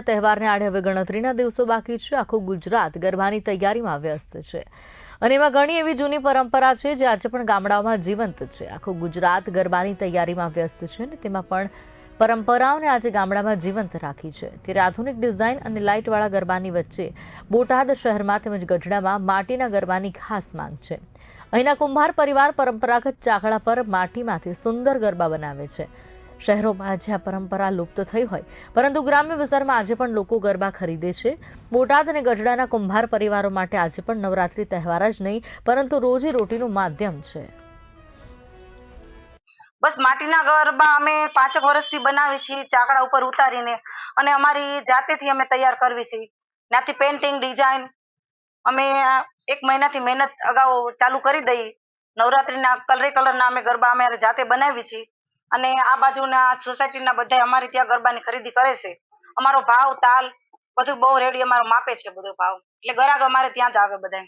તહેવારને આડે હવે ગણતરીના દિવસો બાકી છે. આખું ગુજરાત ગરબાની તૈયારીમાં વ્યસ્ત છે. અને એમાં ઘણી એવી જૂની પરંપરા છે જે આજે પણ ગામડાઓમાં જીવંત છે. આખું ગુજરાત ગરબાની તૈયારીમાં વ્યસ્ત છે અને તેમાં પણ પરંપરાઓને આજે ગામડામાં જીવંત રાખી છે. ત્યારે આધુનિક ડિઝાઇન અને લાઇટવાળા ગરબાની વચ્ચે બોટાદ શહેરમાં તેમજ ગઢડામાં માટીના ગરબાની ખાસ માંગ છે. અહીંના કુંભાર પરિવાર પરંપરાગત ચાકડા પર માટીમાંથી સુંદર ગરબા બનાવે છે. શહેરોમાં જ્યાં પરંપરા લુપ્ત થઈ હોય. પરંતુ ગ્રામ્ય વિસ્તારમાં આજે પણ લોકો ગરબા ખરીદે છે. બોટાદ અને ગઢડાના કુંભાર પરિવારો માટે આજે પણ નવરાત્રી તહેવાર જ નહીં, પરંતુ રોજી રોટીનું માધ્યમ છે. બસ માટીના ગરબા અમે પાંચેક વર્ષથી બનાવી છીએ, ચાકડા ઉપર ઉતારીને. અને અમારી જાતેથી અમે તૈયાર કરવી છીએ ત્યાંથી પેન્ટિંગ ડિઝાઇન અમે એક મહિનાથી મહેનત અગાઉ ચાલુ કરી દઈ નવરાત્રીના કલરે કલરના અમે ગરબા અમે જાતે બનાવી છીએ. અને આ બાજુના સોસાયટીના બધા અમારે ત્યાં ગરબાની ખરીદી કરે છે. અમારો ભાવ, તાલ બધું બહુ રેડી અમારો માપે છે બધો ભાવ. એટલે ગરાગ અમારે ત્યાં જ આવે બધા